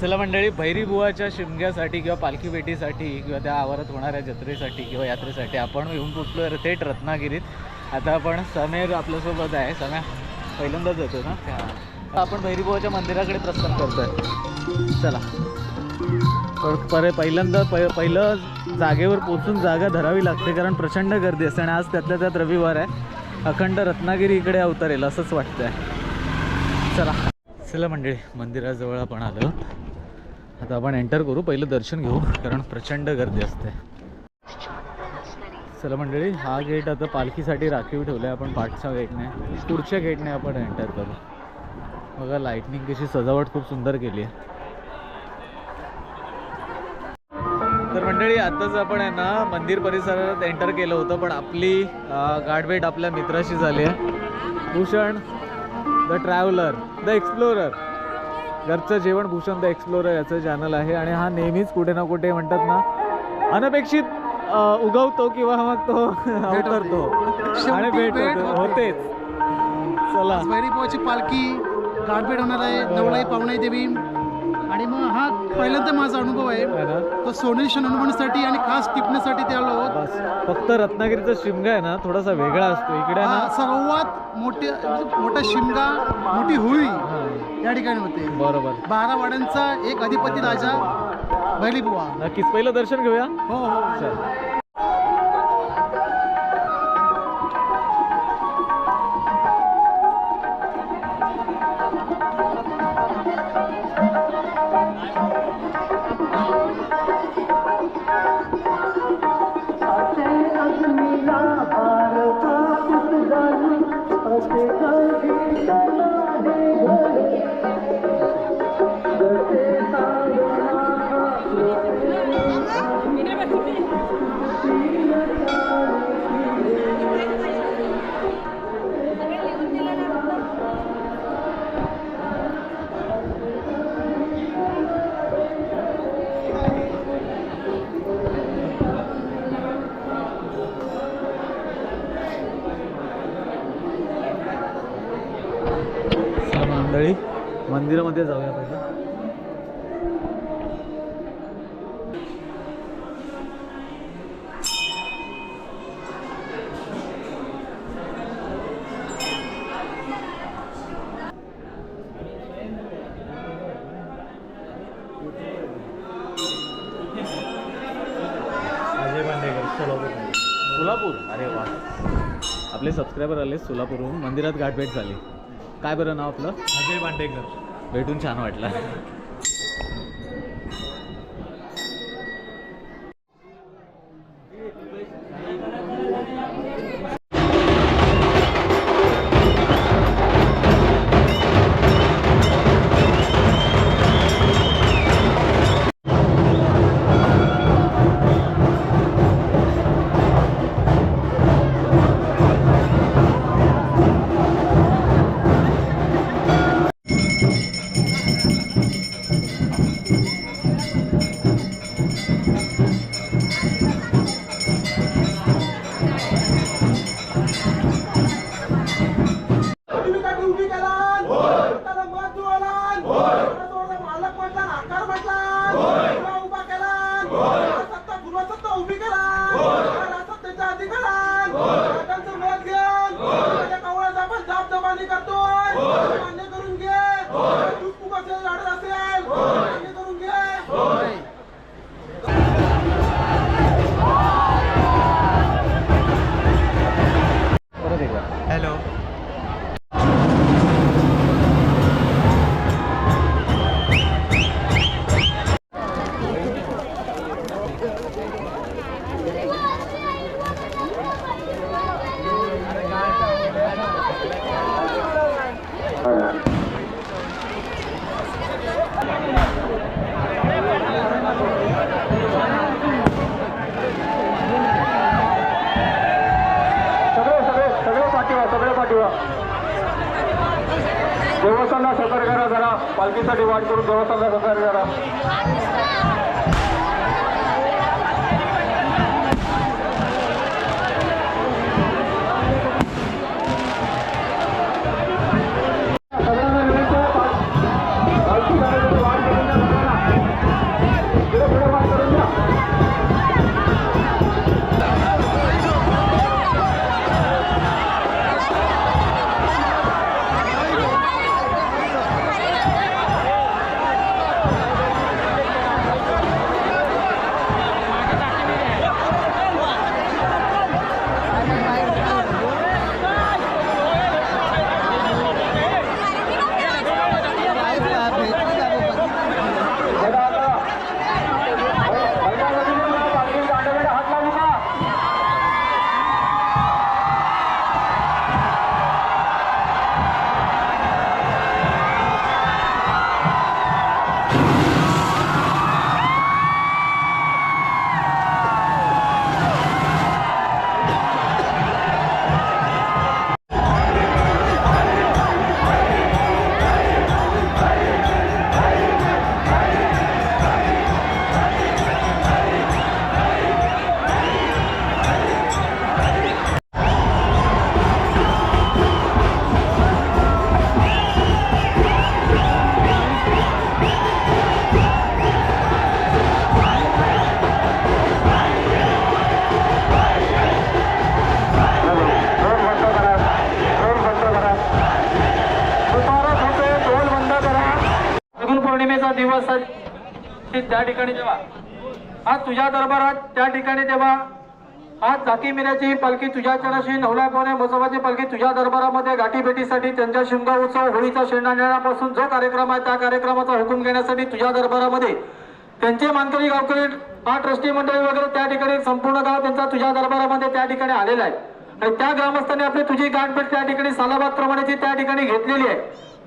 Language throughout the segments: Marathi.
चला मंडळी भैरी बुवाच्या शिमग्यासाठी किंवा पालखी भेटीसाठी किंवा त्या आवारात होणाऱ्या जत्रेसाठी किंवा यात्रेसाठी आपण येऊन पोचलो थेट रत्नागिरीत. आता आपण समेर आपल्यासोबत आहे. सम्या पहिल्यांदाच येतो ना? आपण भैरी बुवाच्या मंदिराकडे प्रस्थान करतोय. चला. पर परे पहिल्यांदा प पहिलं जागेवर पोचून जागा धरावी लागते कारण प्रचंड गर्दी असते आणि आज त्यातल्या त्यात रविवार आहे. अखंड रत्नागिरी इकडे अवतरेल असंच वाटतंय. चला. चला मंडळी मंदिराजवळ आपण आलो. आता आपण एंटर करू पहिलं दर्शन घेऊ कारण प्रचंड गर्दी असते. चला मंडळी हा गेट आता पालखीसाठी राखीव ठेवला आहे आपण पाठच्या गेटने पुढच्या गेटने आपण एंटर करू. बघा लाईटनिंग कशी सजावट खूप सुंदर केली आहे. तर मंडळी आताच आपण आहे ना मंदिर परिसरात एंटर केलं होतं पण आपली गाठभेट आपल्या मित्राशी झाली आहे. Bhushan the traveller the explorer घरचं जेवण भूषण द एक्सप्लोरर याचं चॅनल आहे आणि हा नेहमीच कुठे ना कुठे म्हणतात ना अनपेक्षित उगवतो किंवा मग तो अवतरतो आणि भेट भेट होते- होते. होतेच. चला. पालखी गाठभेट होणार आहे नवलाई पावणाई देवी. आणि मग हा पहिल्यांदा माझा अनुभव आहे. तो सोनेशन अनुभवण्यासाठी आणि खास टिपण्यासाठी ते आलो बस. फक्त रत्नागिरीचा शिमगा आहे ना थोडासा वेगळा असतो. इकडे ना सर्वात मोठे मोठा शिमगा मोठी होळी या ठिकाणी होते. बरोबर. बारा वाड्यांचा एक अधिपती राजा बैलीबुवा. नक्कीच. पहिलं दर्शन घेऊया? हो हो. मंदिरामध्ये जाऊया पहिलं. अजय बांडेकर सोलापूर. सोलापूर? अरे वा. आपले सबस्क्रायबर आले सोलापूरहून. मंदिरात गाठभेट झाली. काय बरं नाव आपलं? अजय बांडेकर भेटून छान वाटलं. पालखीसाठी वाट करून देवस्थानला सहकार्य करा शिमग्याचा दिवस त्या ठिकाणी जेव्हा आज तुझ्या दरबारात त्या ठिकाणी जेव्हा आज जाती मिऱ्याची पालखी तुझ्या चरणाशी नवला पावणे मोसोबाची पालखी तुझ्या दरबारामध्ये गाठीभेटीसाठी त्यांच्या शिमगा उत्सव होळीचा शेंडाण्यापासून जो कार्यक्रम आहे त्या कार्यक्रमाचा हुकूम घेण्यासाठी तुझ्या दरबारामध्ये त्यांचे मानकरी गावकरी हा ट्रस्टी मंडळी वगैरे त्या ठिकाणी संपूर्ण गाव त्यांचा तुझ्या दरबारामध्ये त्या ठिकाणी आलेला आहे. आणि त्या ग्रामस्थांनी आपली तुझी गाठभेट त्या ठिकाणी सालाबाद प्रमाणेची त्या ठिकाणी घेतलेली आहे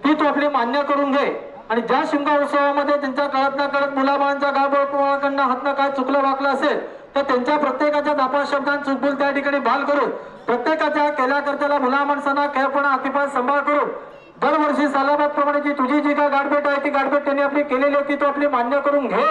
ती तू आपली मान्य करून घे. आणि ज्या शिमगा उत्सवामध्ये त्यांच्या कळत ना कळत मुलाबाळांच्या गावकडनं हातनं काय चुकलं वाकलं असेल तर त्यांच्या प्रत्येकाच्या दापा शब्दांत चुकबुल त्या ठिकाणी भाल करून प्रत्येकाच्या केल्याकर्त्याला मुला माणसांना खेळपणा अतिपात सांभाळ करून दरवर्षी सालाबाद प्रमाणे जी तुझी जी काय गाठभेट आहे ती गाठभेट त्यांनी आपली केलेली आहे ती तू आपली मान्य करून घे.